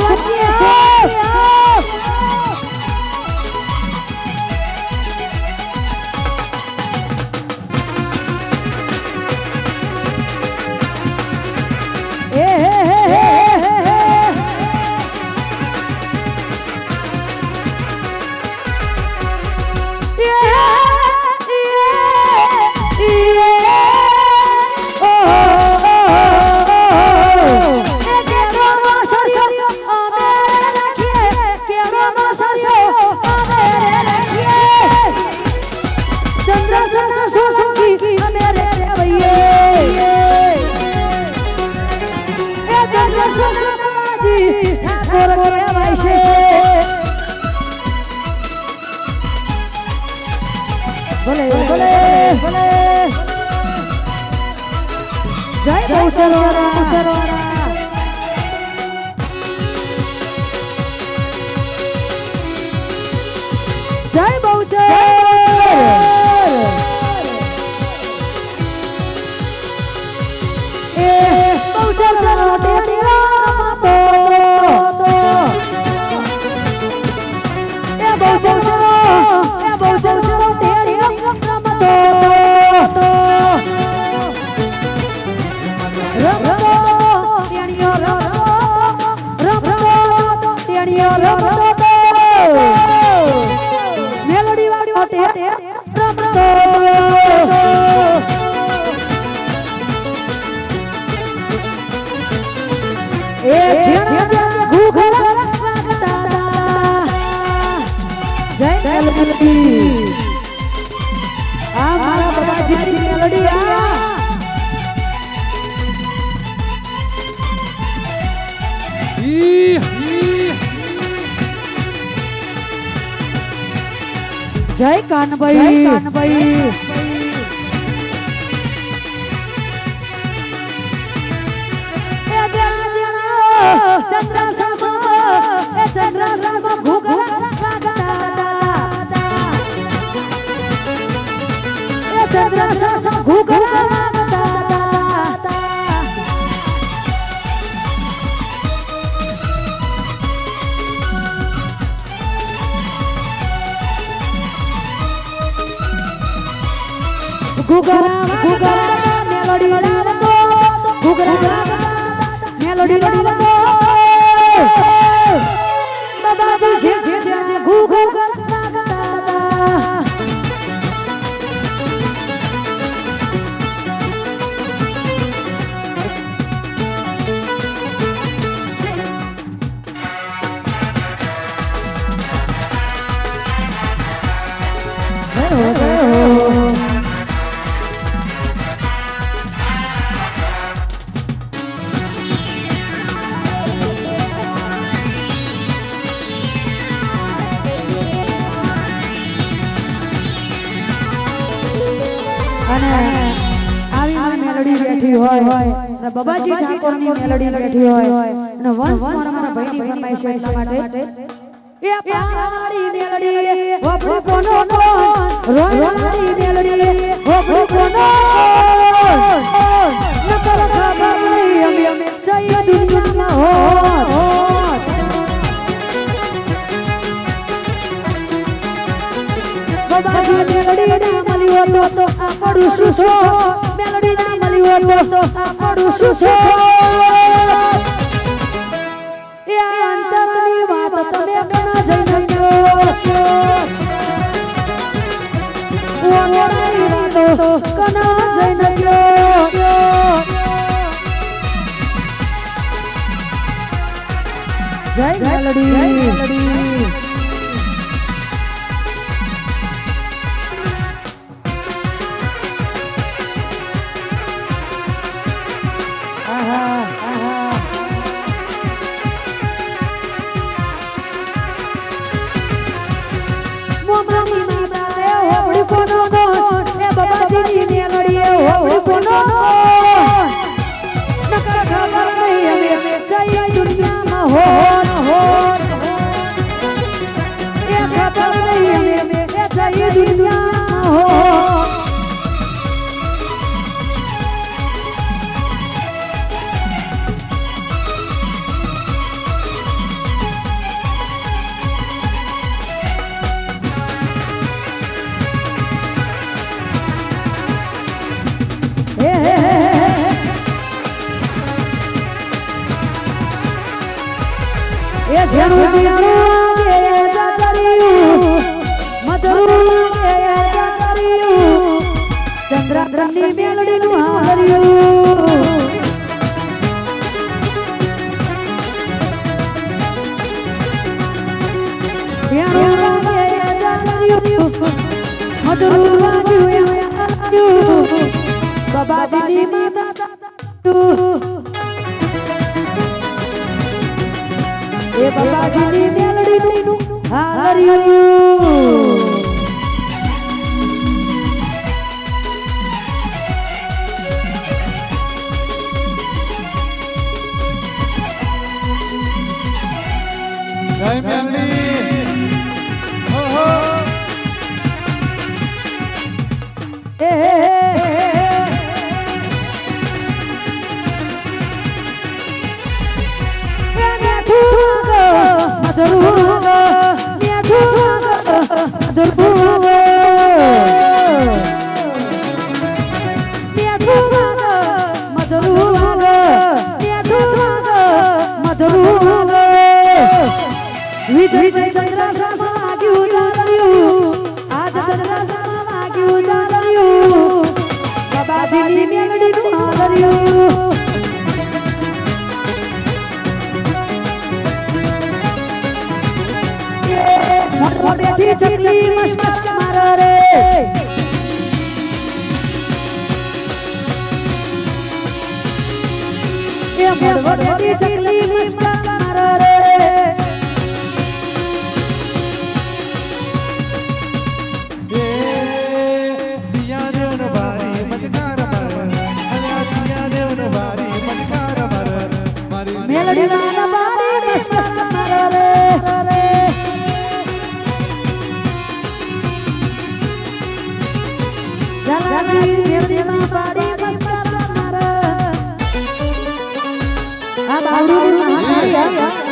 એ ભલે ભલે ભલે જય બહુચરવાળા બહુચરવાળા જય બહુચર મેલોડી આ મારા બાબાજીની મેલોડી આ. જય કાનભાઈ. કાનભાઈ. ગુગરા ગુગરા મેલોડી અને આવી મારી મેલોડી બેઠી હોય. અને બાબાજી ઠાકોરની મેલોડી બેઠી હોય. અને વંશ મારા મારા ભાઈની ફરમાઈશ એટલા માટે એ પાડી મેલડી હોપડી કોનો કોણ? મેલડી હોપડી કોનો નકર ખબર નહીં અમે અમે જઈ દુનિયામાં હોત છો મેલોડી ના મળી હોય તો. આપણું શું છો એ અંતરની વાત તમે કના જઈ ગયો ઓનોની વાતો કના જઈને ગયો જય મેલડી. એ જેનું જીણું વાગે જગર્યું મધુરું જીણું વાગે જગર્યું મધુરું એ બાબાજીની મેલડીનું જય વિજય વિજય ચંદ્રાશામાં વાગ્યું જાગર્યું આજ ચંદ્રાશામાં વાગ્યું જાગર્યું બાબાજીની મેલડીનું હાર્યું મોટેથી ચકલી મસ્ત મારો રે એ મોટેથી ચકલી મારી મેલડી ના બારી મસ્ત મારો રે જલાજી મેલડી ના બારી મસ્ત મારો આ બાવડી મહાકાળી